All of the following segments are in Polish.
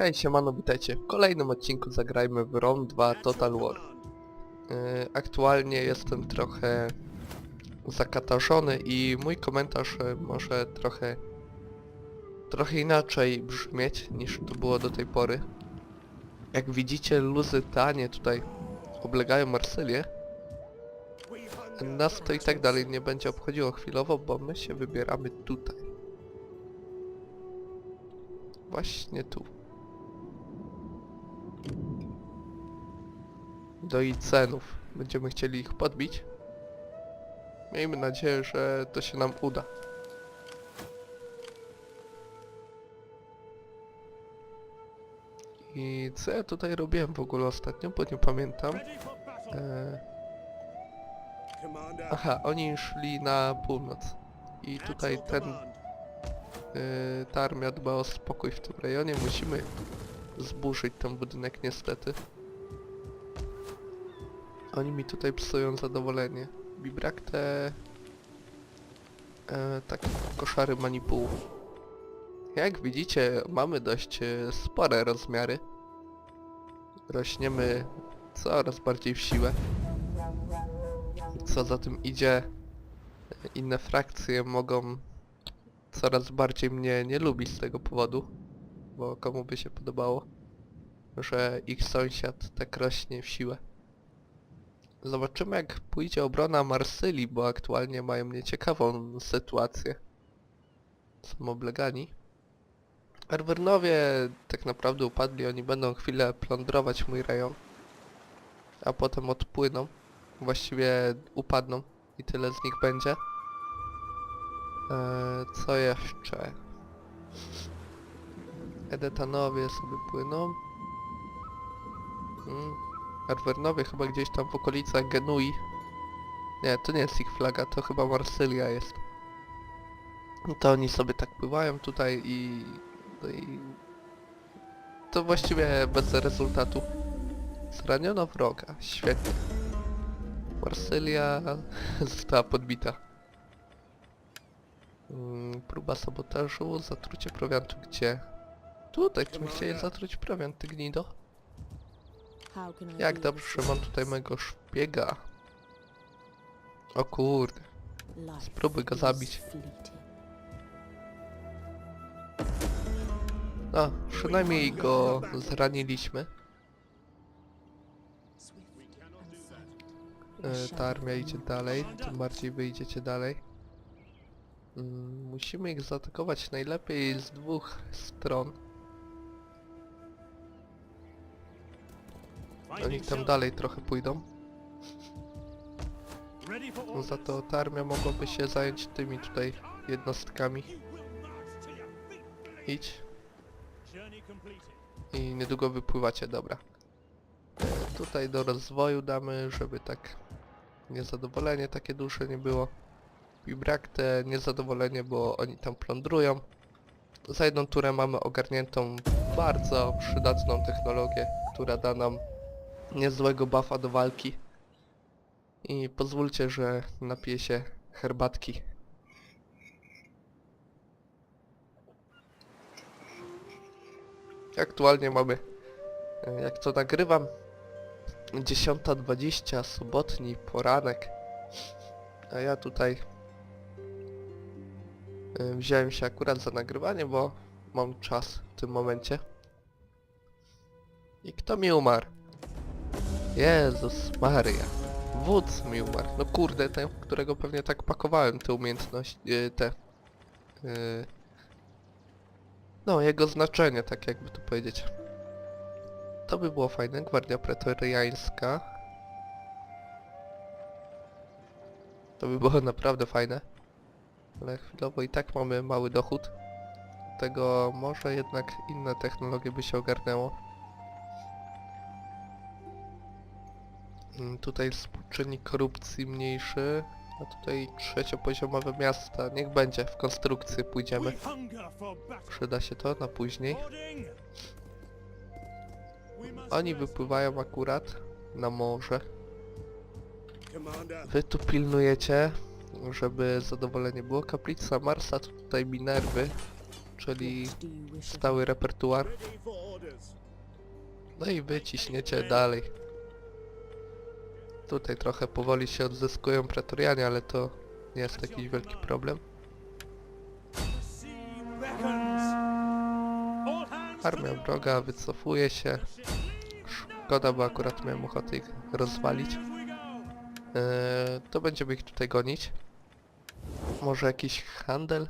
Hej, siemano, witajcie. W kolejnym odcinku zagrajmy w Rom 2 Total War. Yy, aktualnie jestem trochę zakatarzony i mój komentarz e, może trochę trochę inaczej brzmieć niż to było do tej pory. Jak widzicie, luzy tanie tutaj oblegają Marsylię. Nas to i tak dalej nie będzie obchodziło chwilowo, bo my się wybieramy tutaj. Właśnie tu. Do Icenów. Będziemy chcieli ich podbić. Miejmy nadzieję, że to się nam uda. I co ja tutaj robiłem w ogóle ostatnio, bo nie pamiętam. E, aha, oni szli na północ. I tutaj ten, y, ta armia dba o spokój w tym rejonie. Musimy zburzyć ten budynek niestety. Oni mi tutaj psują zadowolenie. Mi brak te... E, takie koszary manipułu. Jak widzicie, mamy dość e, spore rozmiary. Rośniemy coraz bardziej w siłę. Co za tym idzie, inne frakcje mogą coraz bardziej mnie nie lubić z tego powodu. Bo komu by się podobało, że ich sąsiad tak rośnie w siłę. Zobaczymy jak pójdzie obrona Marsylii, bo aktualnie mają nieciekawą sytuację. Są oblegani. Erwernowie tak naprawdę upadli, oni będą chwilę plądrować mój rejon. A potem odpłyną. Właściwie upadną i tyle z nich będzie. Eee, co jeszcze? Edetanowie sobie płyną. Mm. Arwernowie chyba gdzieś tam w okolicach Genui. Nie, to nie jest ich flaga, to chyba Marsylia jest. No To oni sobie tak pływają tutaj i... No i... To właściwie bez rezultatu. Zraniono wroga, świetnie. Marsylia została podbita. Mm, próba sabotażu, zatrucie prowiantu gdzie? Tutaj, mi chcieli zatruć prowiant, ty gnido? Jak dobrze, że mam tutaj mojego szpiega. O kurde. Spróbuj go zabić. No, przynajmniej go zraniliśmy. E, ta armia idzie dalej, tym bardziej wy idziecie dalej. Mm, musimy ich zaatakować najlepiej z dwóch stron. Oni tam dalej trochę pójdą. No za to ta armia mogłaby się zająć tymi tutaj jednostkami. Idź. I niedługo wypływacie, dobra. Tutaj do rozwoju damy, żeby tak niezadowolenie takie duże nie było. I brak te niezadowolenie, bo oni tam plądrują. Za jedną turę mamy ogarniętą bardzo przydatną technologię, która da nam niezłego buffa do walki. I pozwólcie, że napiję się herbatki. Aktualnie mamy, e, jak to nagrywam, 10.20, sobotni poranek. A ja tutaj e, wziąłem się akurat za nagrywanie, bo mam czas w tym momencie. I kto mi umarł? Jezus Maria. Wódz mi umarł. No kurde, ten, którego pewnie tak pakowałem te umiejętności, yy, te... Yy, no, jego znaczenie, tak jakby to powiedzieć. To by było fajne, Gwardia Pretoriańska. To by było naprawdę fajne. Ale chwilowo i tak mamy mały dochód. Tego może jednak inne technologie by się ogarnęło. Tutaj współczynnik korupcji mniejszy, a tutaj trzeciopoziomowe miasta. Niech będzie, w konstrukcję pójdziemy. Przyda się to na później. Oni wypływają akurat na morze. Wy tu pilnujecie, żeby zadowolenie było. Kaplica Marsa tutaj Minerwy, czyli stały repertuar. No i wy ciśniecie dalej. Tutaj trochę powoli się odzyskują pretorianie, ale to nie jest jakiś wielki problem. Armia wroga wycofuje się. Szkoda, bo akurat miałem ochotę ich rozwalić. Eee, to będziemy ich tutaj gonić. Może jakiś handel?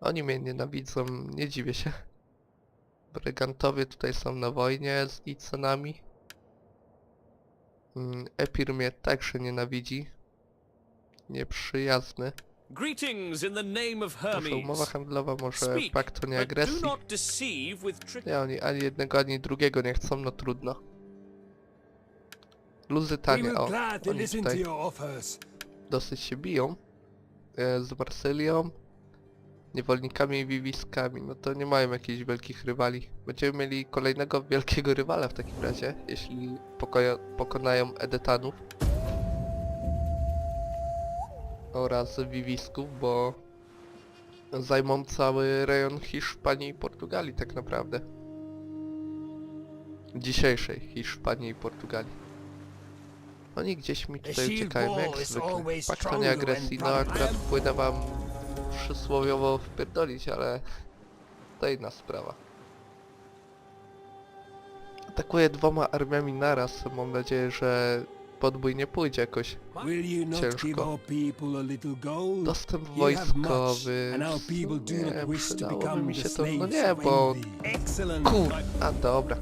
Oni mnie nienawidzą, nie dziwię się. Brygantowie tutaj są na wojnie z Iconami. Mm, Epir mnie także nienawidzi. Nieprzyjazny. Greetings in the name of Może umowa Hermes. handlowa, może pakt o nieagresji. Nie, oni ani jednego, ani drugiego nie chcą, no trudno. Luzytanie, o, oni tutaj dosyć się biją. E, z Marsylią, niewolnikami i wiwiskami. No to nie mają jakichś wielkich rywali. Będziemy mieli kolejnego wielkiego rywala w takim razie, jeśli pokoja, pokonają Edetanów. Oraz wiwisków, bo zajmą cały rejon Hiszpanii i Portugalii tak naprawdę. Dzisiejszej Hiszpanii i Portugalii. Oni gdzieś mi tutaj uciekają jak zwykle. nieagresji, when no akurat płynę wam przysłowiowo wpierdolić, ale to inna sprawa. Atakuję dwoma armiami naraz, mam nadzieję, że podbój nie pójdzie jakoś. Ciężko. Dostęp wojskowy, to przydałoby mi się to, no nie, bo. Kur... A dobra.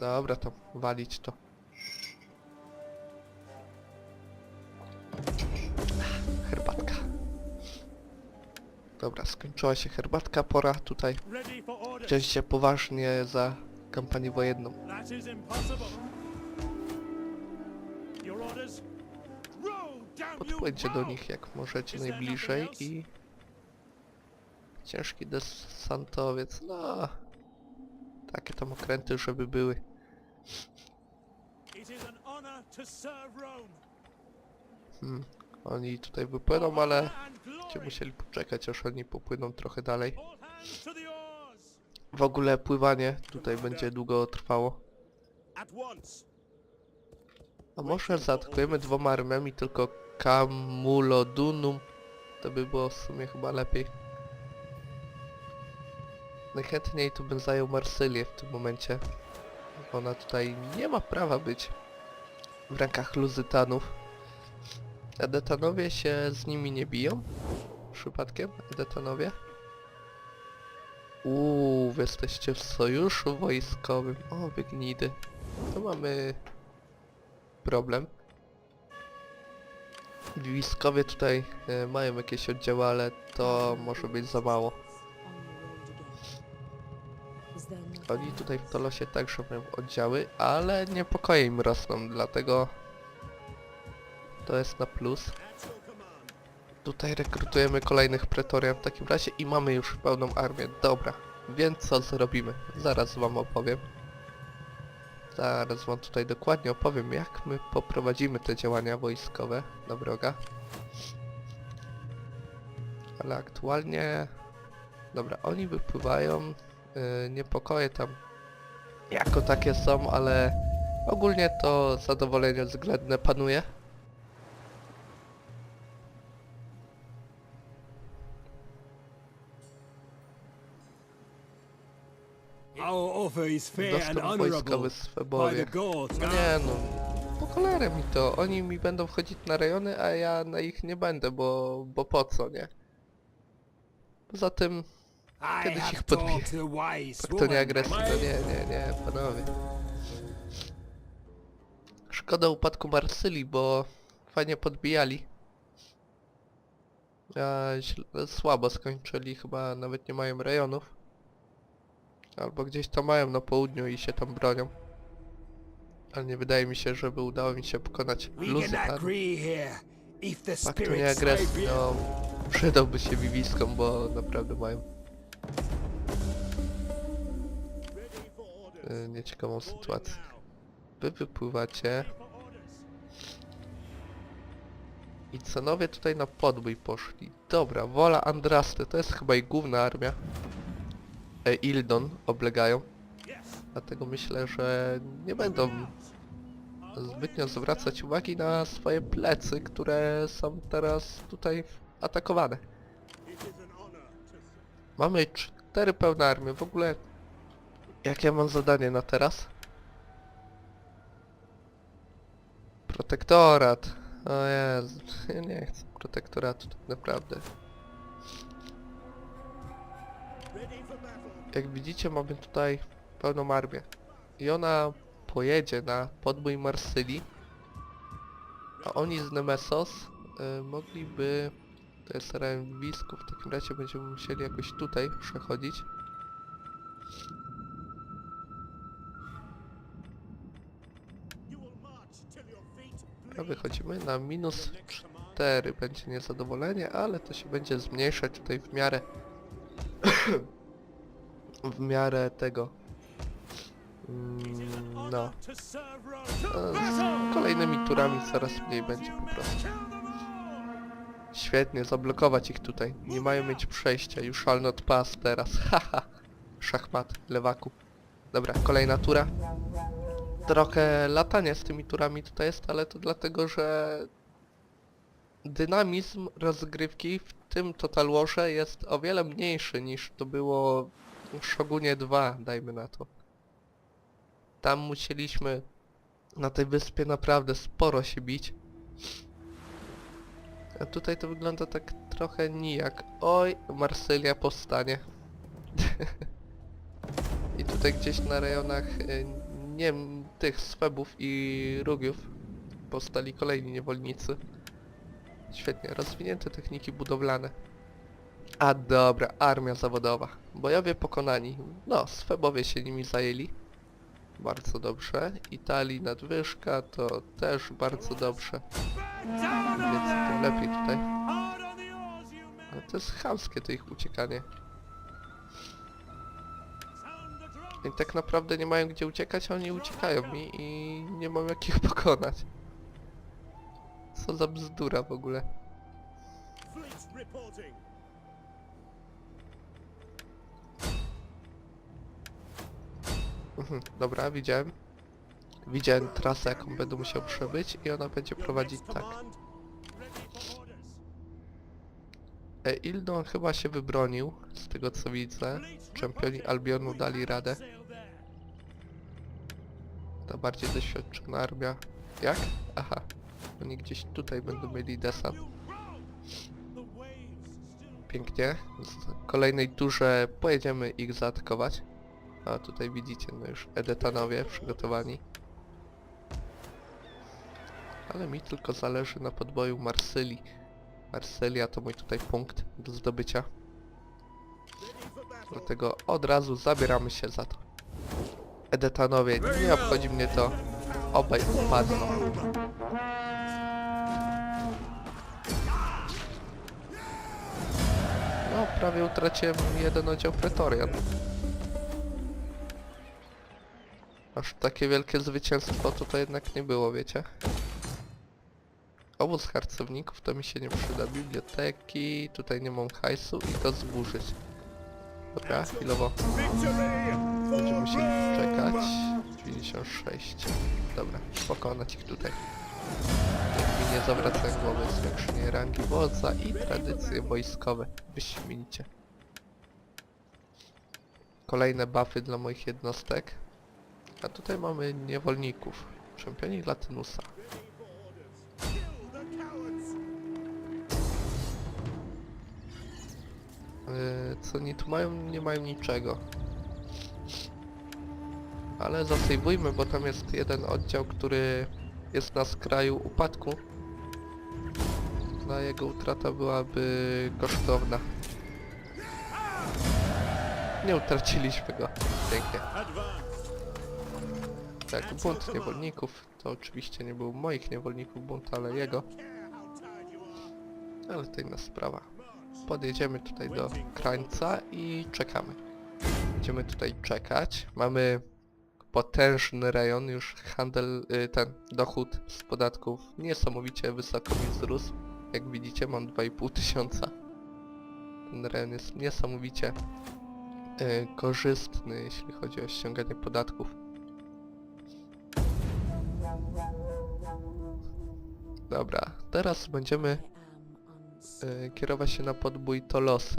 Dobra, to walić to. Dobra, skończyła się herbatka, pora tutaj wziąć się poważnie za kampanię wojenną. Podpłyńcie do nich jak możecie najbliżej i... Ciężki desantowiec, no... Takie tam okręty, żeby były. Hmm. Oni tutaj wypłyną, ale... Będziemy musieli poczekać, aż oni popłyną trochę dalej. W ogóle pływanie tutaj będzie długo trwało. A może zaatakujemy dwoma armiami, tylko Camulodunum? To by było w sumie chyba lepiej. Najchętniej tu bym zajął Marsylię w tym momencie. Ona tutaj nie ma prawa być w rękach Luzytanów. Edetanowie się z nimi nie biją? Przypadkiem? Edetanowie? Uuu, wy jesteście w sojuszu wojskowym. O, wygnidy. To mamy problem. Wiskowie tutaj e, mają jakieś oddziały, ale to może być za mało. Oni tutaj w Tolosie także mają oddziały, ale niepokoje im rosną, dlatego to jest na plus. Tutaj rekrutujemy kolejnych pretorian w takim razie i mamy już pełną armię. Dobra, więc co zrobimy? Zaraz wam opowiem. Zaraz wam tutaj dokładnie opowiem, jak my poprowadzimy te działania wojskowe na wroga. Ale aktualnie... Dobra, oni wypływają, yy, niepokoje tam jako takie są, ale ogólnie to zadowolenie względne panuje. Dostęp wojskowy gods. No nie no, po cholerę mi to. Oni mi będą wchodzić na rejony, a ja na ich nie będę, bo, bo po co, nie? Poza tym, Kiedyś ich podbiję. tak to nie agresji, my- to nie, nie, nie, panowie. Szkoda upadku Marsylii, bo fajnie podbijali. A słabo skończyli, chyba nawet nie mają rejonów. Albo gdzieś tam mają na południu i się tam bronią. Ale nie wydaje mi się, żeby udało mi się pokonać We Luzy. can agree here. If the Faktu nie agresji, no przydałby się wiwiskom, bo naprawdę mają y, nieciekawą sytuację. Wy wypływacie i cenowie tutaj na podbój poszli. Dobra, wola Andrasty, to jest chyba ich główna armia. E, Ildon oblegają. Dlatego myślę, że nie będą zbytnio zwracać uwagi na swoje plecy, które są teraz tutaj atakowane. Mamy cztery pełne armie. W ogóle jakie mam zadanie na teraz? Protektorat. O Jezu, ja nie chcę protektoratu tak naprawdę. Jak widzicie mamy tutaj pełną armię. I ona pojedzie na podbój Marsylii. A oni z Nemesos y, mogliby... To jest teren Wisku, w takim razie będziemy musieli jakoś tutaj przechodzić. A wychodzimy na minus Next command. 4. Będzie niezadowolenie, ale to się będzie zmniejszać tutaj w miarę... w miarę tego... Mm, no. E, kolejnymi turami coraz mniej będzie po prostu. Świetnie, zablokować ich tutaj. Nie mają mieć przejścia. You shall not pass teraz. Haha. Szachmat, lewaku. Dobra, kolejna tura. Trochę latania z tymi turami tutaj jest, ale to dlatego, że dynamizm rozgrywki w tym Total Warze jest o wiele mniejszy niż to było Shogunie 2, dajmy na to. Tam musieliśmy na tej wyspie naprawdę sporo się bić. A tutaj to wygląda tak trochę nijak. Oj, Marsylia powstanie. I tutaj gdzieś na rejonach, y, nie tych swebów i rugiów powstali kolejni niewolnicy. Świetnie, rozwinięte techniki budowlane. A dobra, armia zawodowa. Bojowie pokonani. No, swebowie się nimi zajęli. Bardzo dobrze. Italii nadwyżka to też bardzo dobrze. Więc tym lepiej tutaj. Ale to jest chamskie to ich uciekanie. I tak naprawdę nie mają gdzie uciekać, a oni uciekają mi i nie mam jak ich pokonać. Co za bzdura w ogóle. Mhm, dobra, widziałem. Widziałem trasę jaką będę musiał przebyć i ona będzie prowadzić tak. E, Ildon chyba się wybronił, z tego co widzę. Czempioni Albionu dali radę. Ta bardziej doświadczona armia. Jak? Aha. Oni gdzieś tutaj będą mieli desant. Pięknie. W kolejnej turze pojedziemy ich zaatakować. A tutaj widzicie, no już Edetanowie przygotowani. Ale mi tylko zależy na podboju Marsylii. Marsylia to mój tutaj punkt do zdobycia. Dlatego od razu zabieramy się za to. Edetanowie, nie obchodzi mnie to. Obaj upadną. No, prawie utraciłem jeden oddział Pretorian. Aż takie wielkie zwycięstwo to jednak nie było, wiecie? Obóz harcowników to mi się nie przyda. Biblioteki, tutaj nie mam hajsu i to zburzyć. Dobra, chwilowo będziemy musieli czekać. 96. Dobra, pokonać ich tutaj. Niech mi nie zawraca głowy zwiększenie rangi wodza i tradycje wojskowe. Wyśmienicie. Kolejne buffy dla moich jednostek. A tutaj mamy niewolników. Czempioni Latynusa. Yy, co oni tu mają? Nie mają niczego. Ale zasejwujmy, bo tam jest jeden oddział, który jest na skraju upadku. Na jego utrata byłaby kosztowna. Nie utraciliśmy go. Pięknie. Tak, bunt niewolników. To oczywiście nie był moich niewolników bunt, ale jego. Ale to inna sprawa. Podjedziemy tutaj do krańca i czekamy. Będziemy tutaj czekać. Mamy potężny rejon, już handel, y, ten dochód z podatków niesamowicie wysoko mi wzrósł. Jak widzicie mam 2,5 tysiąca. Ten rejon jest niesamowicie e, korzystny, jeśli chodzi o ściąganie podatków. Dobra, teraz będziemy e, kierować się na podbój Tolosy.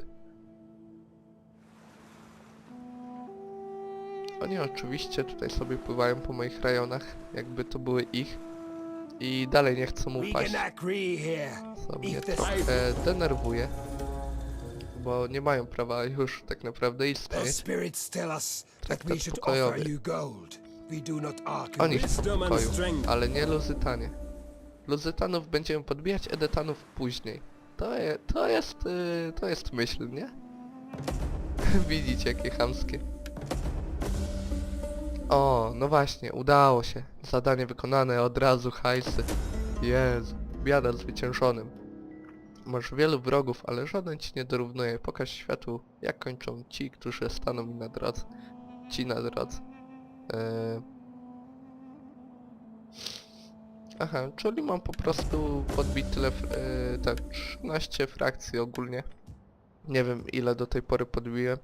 Oni oczywiście tutaj sobie pływają po moich rejonach, jakby to były ich. I dalej nie chcą upaść, co mnie trochę denerwuje. Bo nie mają prawa już tak naprawdę istnieć. Traktat pokojowy. Oni chcą pokoju, ale nie Luzytanie. Luzytanów będziemy podbijać, Edetanów później. To, je, to jest, y, to jest myśl, nie? Widzicie, jakie chamskie. O, no właśnie, udało się. Zadanie wykonane, od razu hajsy. Jezu, biada zwyciężonym. Masz wielu wrogów, ale żaden ci nie dorównuje. Pokaż światu, jak kończą ci, którzy staną mi na drodze. Ci na drodze. Eee... Aha, czyli mam po prostu podbić tyle, e, tak, 13 frakcji ogólnie. Nie wiem ile do tej pory podbiłem.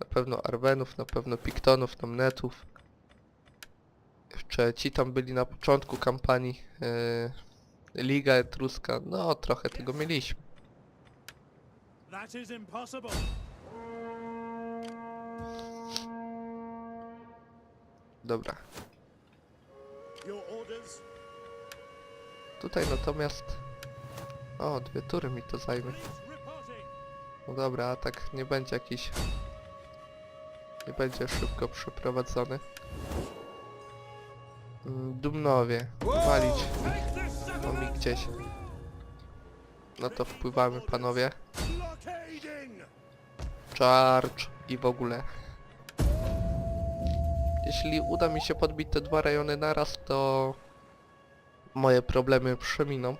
Na pewno Arwenów, na pewno Piktonów, Namnetów. Jeszcze ci tam byli na początku kampanii. e, Liga Etruska, no trochę tego mieliśmy. Dobra, Your orders. Tutaj natomiast... O, dwie tury mi to zajmie. No dobra, atak nie będzie jakiś... Nie będzie szybko przeprowadzony. Mm, Dumnowie, walić ich settlement. gdzieś. No to wpływamy panowie. Charge i w ogóle. Jeśli uda mi się podbić te dwa rejony naraz, to moje problemy przeminą.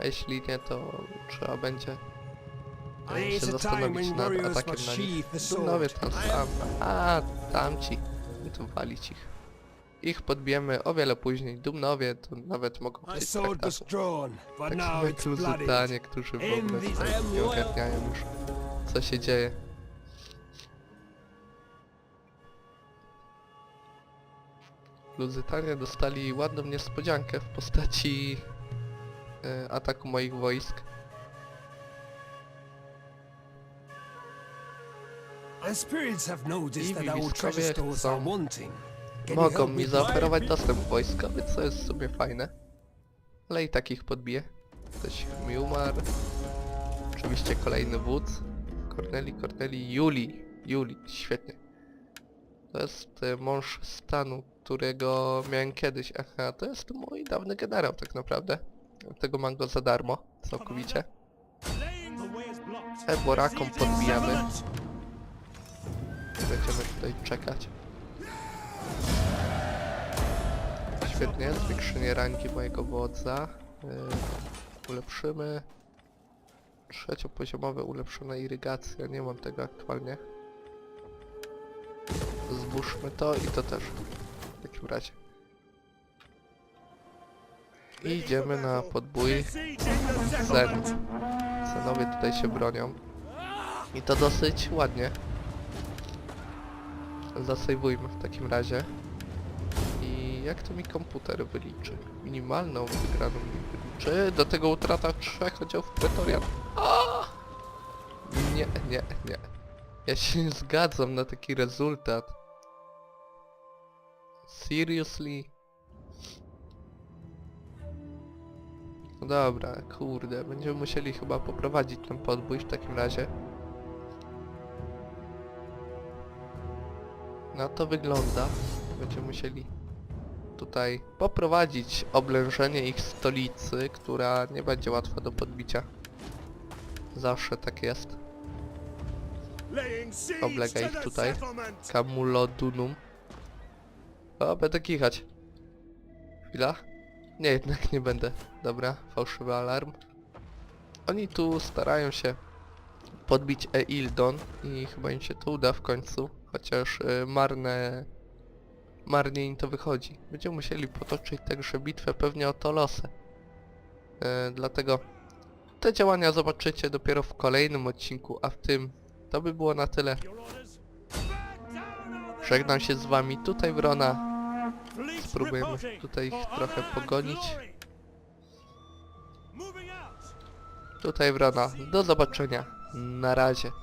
A jeśli nie, to trzeba będzie się zastanowić nad atakiem na nich. Dumnowie sword. tam sam. A, tamci. Tu walić ich. Ich podbijemy o wiele później. Dumnowie to nawet mogą was traktatu. Tak samo jak. Luzytanie, którzy w ogóle nie ogarniają już co się dzieje. Luzytanie dostali ładną niespodziankę w postaci e, ataku moich wojsk. I are chcą- Mogą mi zaoferować dostęp wojskowy, co jest w sumie fajne. Ale i tak ich podbiję. Ktoś mi umarł. Oczywiście kolejny wódz. Corneli, Corneli, Juli. Juli, świetnie. To jest e, mąż stanu, którego miałem kiedyś. Aha, to jest mój dawny generał tak naprawdę. Tego mam go za darmo, całkowicie. Besieging podbijamy. Będziemy tutaj czekać. Świetnie, zwiększenie rangi mojego wodza. Yy, ulepszymy. Trzeciopoziomowe ulepszona irygacja, nie mam tego aktualnie. Zbóżmy to i to też. W takim razie. I idziemy na podbój. Zen. Cenowie tutaj się bronią. I to dosyć ładnie. Zasejwujmy w takim razie. I jak to mi komputer wyliczy? Minimalną wygraną mi wyliczy. Do tego utrata trzech oddziałów Pretorian. Nie, nie, nie. Ja się nie zgadzam na taki rezultat. Seriously? No dobra, kurde, będziemy musieli chyba poprowadzić ten podbój w takim razie. Na to wygląda. Będziemy musieli tutaj poprowadzić oblężenie ich stolicy, która nie będzie łatwa do podbicia. Zawsze tak jest. Oblega ich tutaj. Camulodunum. O, będę kichać. Chwila. Nie, jednak nie będę. Dobra, fałszywy alarm. Oni tu starają się podbić Eildon i chyba im się to uda w końcu, chociaż y, marne... marnie im to wychodzi. Będziemy musieli potoczyć także bitwę pewnie o Tolosę. Y, dlatego te działania zobaczycie dopiero w kolejnym odcinku, a w tym to by było na tyle. Żegnam się z wami, tutaj Wrona, Spróbujemy tutaj ich trochę pogonić. Tutaj wrona. Do zobaczenia. Na razie.